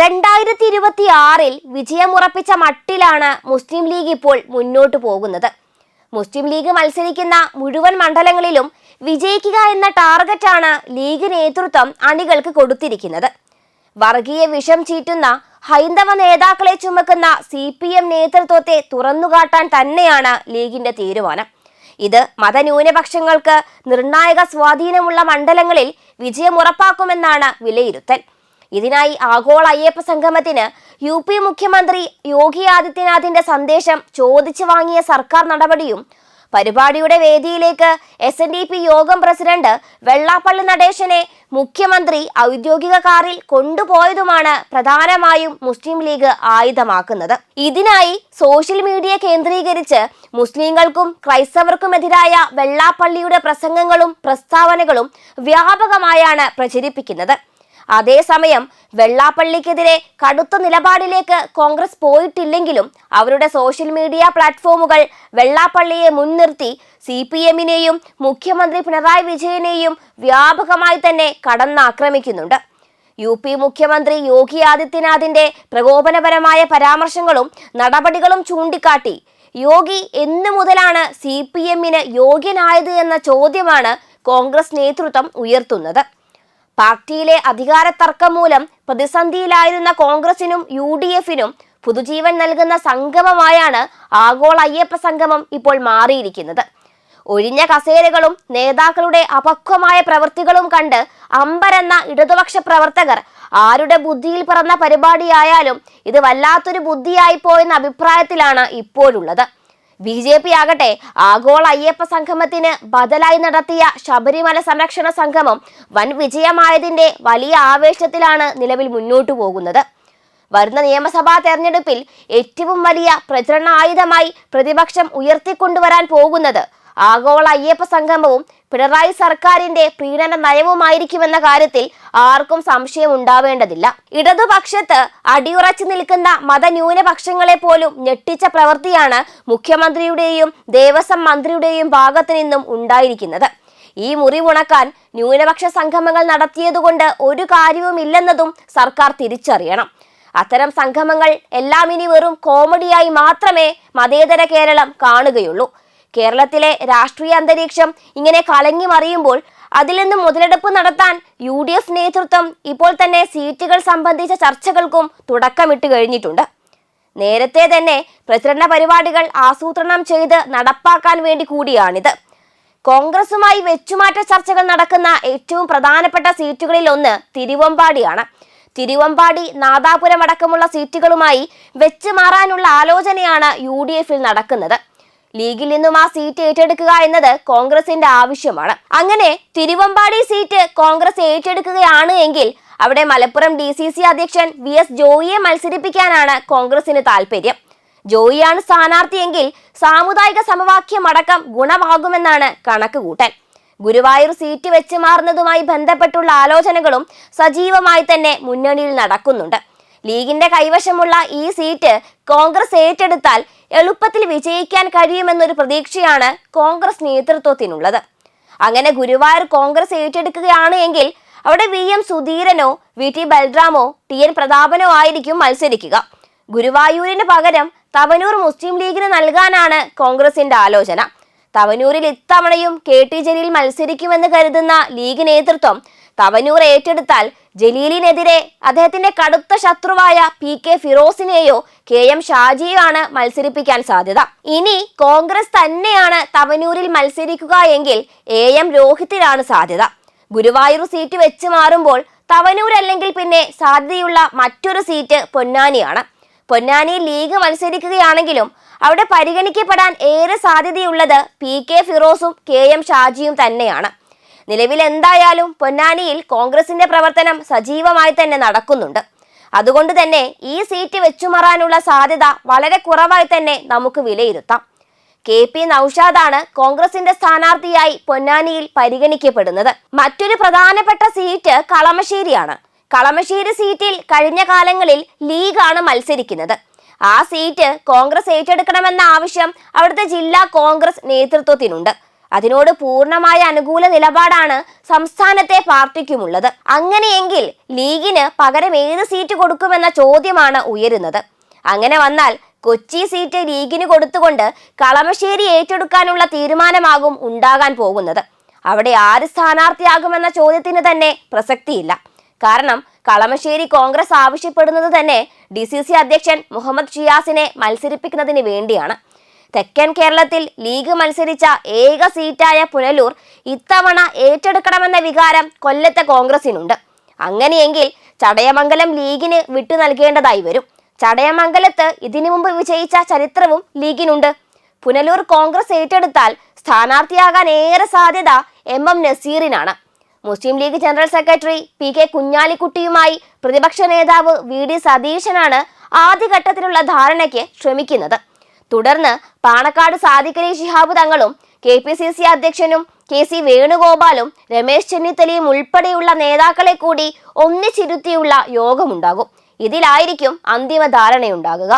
രണ്ടായിരത്തി ഇരുപത്തി ആറിൽ വിജയമുറപ്പിച്ച മട്ടിലാണ് മുസ്ലിം ലീഗ് ഇപ്പോൾ മുന്നോട്ട് പോകുന്നത്. മുസ്ലിം ലീഗ് മത്സരിക്കുന്ന മുഴുവൻ മണ്ഡലങ്ങളിലും വിജയിക്കുക എന്ന ടാർഗറ്റാണ് ലീഗ് നേതൃത്വം അണികൾക്ക് കൊടുത്തിരിക്കുന്നത്. വർഗീയ വിഷം ചീറ്റുന്ന ഹൈന്ദവ നേതാക്കളെ ചുമക്കുന്ന സി പി എം നേതൃത്വത്തെ തുറന്നുകാട്ടാൻ തന്നെയാണ് ലീഗിന്റെ തീരുമാനം. ഇത് മതന്യൂനപക്ഷങ്ങൾക്ക് നിർണായക സ്വാധീനമുള്ള മണ്ഡലങ്ങളിൽ വിജയമുറപ്പാക്കുമെന്നാണ് വിലയിരുത്തൽ. ഇതിനായി ആഗോള അയ്യപ്പ സംഗമത്തിന് യു പി മുഖ്യമന്ത്രി യോഗി ആദിത്യനാഥിന്റെ സന്ദേശം ചോദിച്ചു വാങ്ങിയ സർക്കാർ നടപടിയും പരിപാടിയുടെ വേദിയിലേക്ക് എസ് എൻ ഡി പി യോഗം പ്രസിഡന്റ് വെള്ളാപ്പള്ളി നടേശനെ മുഖ്യമന്ത്രി ഔദ്യോഗിക കാറിൽ കൊണ്ടുപോയതുമാണ് പ്രധാനമായും മുസ്ലിം ലീഗ് ആയുധമാക്കുന്നത്. ഇതിനായി സോഷ്യൽ മീഡിയ കേന്ദ്രീകരിച്ച് മുസ്ലിങ്ങൾക്കും ക്രൈസ്തവർക്കുമെതിരായ വെള്ളാപ്പള്ളിയുടെ പ്രസംഗങ്ങളും പ്രസ്താവനകളും വ്യാപകമായാണ് പ്രചരിപ്പിക്കുന്നത്. അതേസമയം വെള്ളാപ്പള്ളിക്കെതിരെ കടുത്ത നിലപാടിലേക്ക് കോൺഗ്രസ് പോയിട്ടില്ലെങ്കിലും അവരുടെ സോഷ്യൽ മീഡിയ പ്ലാറ്റ്ഫോമുകൾ വെള്ളാപ്പള്ളിയെ മുൻനിർത്തി സി പി എമ്മിനെയും മുഖ്യമന്ത്രി പിണറായി വിജയനെയും വ്യാപകമായി തന്നെ കടന്നാക്രമിക്കുന്നുണ്ട്. യു പി മുഖ്യമന്ത്രി യോഗി ആദിത്യനാഥിന്റെ പ്രകോപനപരമായ പരാമർശങ്ങളും നടപടികളും ചൂണ്ടിക്കാട്ടി യോഗി എന്നു മുതലാണ് സി പി എമ്മിന് യോഗ്യനായത് എന്ന ചോദ്യമാണ് കോൺഗ്രസ് നേതൃത്വം ഉയർത്തുന്നത്. പാർട്ടിയിലെ അധികാര തർക്കം മൂലം പ്രതിസന്ധിയിലായിരുന്ന കോൺഗ്രസിനും യു ഡി എഫിനും പുതുജീവൻ നൽകുന്ന സംഗമമായാണ് ആഗോള അയ്യപ്പ സംഗമം ഇപ്പോൾ മാറിയിരിക്കുന്നത്. ഒഴിഞ്ഞ കസേരകളും നേതാക്കളുടെ അപക്വമായ പ്രവൃത്തികളും കണ്ട് അമ്പരെന്ന ഇടതുപക്ഷ പ്രവർത്തകർ ആരുടെ ബുദ്ധിയിൽ പിറന്ന പരിപാടിയായാലും ഇത് വല്ലാത്തൊരു ബുദ്ധിയായി പോയെന്ന അഭിപ്രായത്തിലാണ് ഇപ്പോഴുള്ളത്. ബി ജെ പി ആകട്ടെ ആഗോള അയ്യപ്പ സംഗമത്തിന് ബദലായി നടത്തിയ ശബരിമല സംരക്ഷണ സംഗമം വൻ വിജയമായതിന്റെ വലിയ ആവേശത്തിലാണ് നിലവിൽ മുന്നോട്ടു പോകുന്നത്. വരുന്ന നിയമസഭാ തെരഞ്ഞെടുപ്പിൽ ഏറ്റവും വലിയ പ്രചരണ ആയുധമായി പ്രതിപക്ഷം ഉയർത്തിക്കൊണ്ടുവരാൻ പോകുന്നത് ആഗോള അയ്യപ്പ സംഗമവും പിണറായി സർക്കാരിന്റെ പ്രീണന നയവുമായിരിക്കുമെന്ന കാര്യത്തിൽ ആർക്കും സംശയം ഉണ്ടാവേണ്ടതില്ല. ഇടതുപക്ഷത്ത് അടിയുറച്ചു നിൽക്കുന്ന മതന്യൂനപക്ഷങ്ങളെ പോലും ഞെട്ടിച്ച പ്രവൃത്തിയാണ് മുഖ്യമന്ത്രിയുടെയും ദേവസ്വം മന്ത്രിയുടെയും ഭാഗത്തു നിന്നും ഉണ്ടായിരിക്കുന്നത്. ഈ മുറിവുണക്കാൻ ന്യൂനപക്ഷ സംഗമങ്ങൾ നടത്തിയതുകൊണ്ട് ഒരു കാര്യവുമില്ലെന്നതും സർക്കാർ തിരിച്ചറിയണം. അത്തരം സംഗമങ്ങൾ എല്ലാം ഇനി വെറും കോമഡിയായി മാത്രമേ മതേതര കേരളം കാണുകയുള്ളൂ. കേരളത്തിലെ രാഷ്ട്രീയ അന്തരീക്ഷം ഇങ്ങനെ കലങ്ങി മറിയുമ്പോൾ അതിൽ നിന്ന് മുതലെടുപ്പ് നടത്താൻ യു ഡി എഫ് നേതൃത്വം ഇപ്പോൾ തന്നെ സീറ്റുകൾ സംബന്ധിച്ച ചർച്ചകൾക്കും തുടക്കമിട്ട് കഴിഞ്ഞിട്ടുണ്ട്. നേരത്തെ തന്നെ പ്രചരണ പരിപാടികൾ ആസൂത്രണം ചെയ്ത് നടപ്പാക്കാൻ വേണ്ടി കൂടിയാണിത്. കോൺഗ്രസുമായി വെച്ചുമാറ്റ ചർച്ചകൾ നടക്കുന്ന ഏറ്റവും പ്രധാനപ്പെട്ട സീറ്റുകളിൽ ഒന്ന് തിരുവമ്പാടിയാണ്. തിരുവമ്പാടി നാദാപുരം അടക്കമുള്ള സീറ്റുകളുമായി വെച്ചുമാറാനുള്ള ആലോചനയാണ് യു ഡി എഫിൽ നടക്കുന്നത്. ലീഗിൽ നിന്നും ആ സീറ്റ് ഏറ്റെടുക്കുക എന്നത് കോൺഗ്രസിന്റെ ആവശ്യമാണ്. അങ്ങനെ തിരുവമ്പാടി സീറ്റ് കോൺഗ്രസ് ഏറ്റെടുക്കുകയാണ് എങ്കിൽ അവിടെ മലപ്പുറം ഡി സി സി അധ്യക്ഷൻ വി എസ് ജോയിയെ മത്സരിപ്പിക്കാനാണ് കോൺഗ്രസിന് താല്പര്യം ജോയിയാണ് സ്ഥാനാർത്ഥിയെങ്കിൽ സാമുദായിക സമവാക്യം അടക്കം ഗുണമാകുമെന്നാണ് കണക്ക് കൂട്ടൽ ഗുരുവായൂർ സീറ്റ് വെച്ച് മാറുന്നതുമായി ബന്ധപ്പെട്ടുള്ള ആലോചനകളും സജീവമായി തന്നെ മുന്നണിയിൽ നടക്കുന്നുണ്ട്. ലീഗിന്റെ കൈവശമുള്ള ഈ സീറ്റ് കോൺഗ്രസ് ഏറ്റെടുത്താൽ എളുപ്പത്തിൽ വിജയിക്കാൻ കഴിയുമെന്നൊരു പ്രതീക്ഷയാണ് കോൺഗ്രസ് നേതൃത്വത്തിനുള്ളത്. അങ്ങനെ ഗുരുവായൂർ കോൺഗ്രസ് ഏറ്റെടുക്കുകയാണ് എങ്കിൽ അവിടെ വി എം സുധീരനോ വി ടി ബൽറാമോ ടി എൻ പ്രതാപനോ ആയിരിക്കും മത്സരിക്കുക. ഗുരുവായൂരിന് പകരം തവനൂർ മുസ്ലിം ലീഗിന് നൽകാനാണ് കോൺഗ്രസിന്റെ ആലോചന. തവനൂരിൽ ഇത്തവണയും കെ ടി ജലീൽ മത്സരിക്കുമെന്ന് കരുതുന്ന ലീഗ് നേതൃത്വം തവനൂർ ഏറ്റെടുത്താൽ ജലീലിനെതിരെ അദ്ദേഹത്തിന്റെ കടുത്ത ശത്രുവായ പി കെ ഫിറോസിനെയോ കെ എം ഷാജിയോ ആണ് മത്സരിപ്പിക്കാൻ സാധ്യത. ഇനി കോൺഗ്രസ് തന്നെയാണ് തവനൂരിൽ മത്സരിക്കുക എങ്കിൽ എ എം രോഹിത്തിനാണ് സാധ്യത. ഗുരുവായൂർ സീറ്റ് വെച്ച് മാറുമ്പോൾ തവനൂർ അല്ലെങ്കിൽ പിന്നെ സാധ്യതയുള്ള മറ്റൊരു സീറ്റ് പൊന്നാനിയാണ്. പൊന്നാനി ലീഗ് മത്സരിക്കുകയാണെങ്കിലും അവിടെ പരിഗണിക്കപ്പെടാൻ ഏറെ സാധ്യതയുള്ളത് പി കെ ഫിറോസും കെ എം ഷാജിയും തന്നെയാണ്. നിലവിൽ എന്തായാലും പൊന്നാനിയിൽ കോൺഗ്രസിന്റെ പ്രവർത്തനം സജീവമായി തന്നെ നടക്കുന്നുണ്ട്. അതുകൊണ്ട് തന്നെ ഈ സീറ്റ് വെച്ചുമാറാനുള്ള സാധ്യത വളരെ കുറവായി തന്നെ നമുക്ക് വിലയിരുത്താം. കെ പി നൌഷാദാണ് കോൺഗ്രസിന്റെ സ്ഥാനാർത്ഥിയായി പൊന്നാനിയിൽ പരിഗണിക്കപ്പെടുന്നത്. മറ്റൊരു പ്രധാനപ്പെട്ട സീറ്റ് കളമശ്ശേരിയാണ്. കളമശ്ശേരി സീറ്റിൽ കഴിഞ്ഞ കാലങ്ങളിൽ ലീഗാണ് മത്സരിക്കുന്നത്. ആ സീറ്റ് കോൺഗ്രസ് ഏറ്റെടുക്കണമെന്ന ആവശ്യം അവിടുത്തെ ജില്ലാ കോൺഗ്രസ് നേതൃത്വത്തിനുണ്ട്. അതിനോട് പൂർണമായ അനുകൂല നിലപാടാണ് സംസ്ഥാനത്തെ പാർട്ടിക്കുമുള്ളത്. അങ്ങനെയെങ്കിൽ ലീഗിന് പകരം ഏത് സീറ്റ് കൊടുക്കുമെന്ന ചോദ്യമാണ് ഉയരുന്നത്. അങ്ങനെ വന്നാൽ കൊച്ചി സീറ്റ് ലീഗിന് കൊടുത്തുകൊണ്ട് കളമശ്ശേരി ഏറ്റെടുക്കാനുള്ള തീരുമാനമാകും ഉണ്ടാകാൻ പോകുന്നത്. അവിടെ ആര് സ്ഥാനാർത്ഥിയാകുമെന്ന ചോദ്യത്തിന് തന്നെ പ്രസക്തിയില്ല. കാരണം കളമശ്ശേരി കോൺഗ്രസ് ആവശ്യപ്പെടുന്നത് തന്നെ ഡി സി സി അധ്യക്ഷൻ മുഹമ്മദ് ഷിയാസിനെ മത്സരിപ്പിക്കുന്നതിന് വേണ്ടിയാണ്. തെക്കൻ കേരളത്തിൽ ലീഗ് മത്സരിച്ച ഏക സീറ്റായ പുനലൂർ ഇത്തവണ ഏറ്റെടുക്കണമെന്ന വികാരം കൊല്ലത്തെ കോൺഗ്രസിനുണ്ട്. അങ്ങനെയെങ്കിൽ ചടയമംഗലം ലീഗിന് വിട്ടു നൽകേണ്ടതായി വരും. ചടയമംഗലത്ത് ഇതിനു മുമ്പ് വിജയിച്ച ചരിത്രവും ലീഗിനുണ്ട്. പുനലൂർ കോൺഗ്രസ് ഏറ്റെടുത്താൽ സ്ഥാനാർത്ഥിയാകാൻ ഏറെ സാധ്യത M M നസീറിനാണ്. Muslim League general secretary P K കുഞ്ഞാലിക്കുട്ടിയുമായി പ്രതിപക്ഷ നേതാവ് വി ഡി സതീശനാണ് ആദ്യഘട്ടത്തിലുള്ള ധാരണയ്ക്ക് ശ്രമിക്കുന്നത്. തുടർന്ന് പാണക്കാട് സാദിഖലി ശിഹാബ് തങ്ങളും കെ പി സി സി അധ്യക്ഷനും കെ സി വേണുഗോപാലും രമേശ് ചെന്നിത്തലയും ഉൾപ്പെടെയുള്ള നേതാക്കളെ കൂടി ഒന്നിച്ചിരുത്തിയുള്ള യോഗമുണ്ടാകും. ഇതിലായിരിക്കും അന്തിമ ധാരണയുണ്ടാകുക.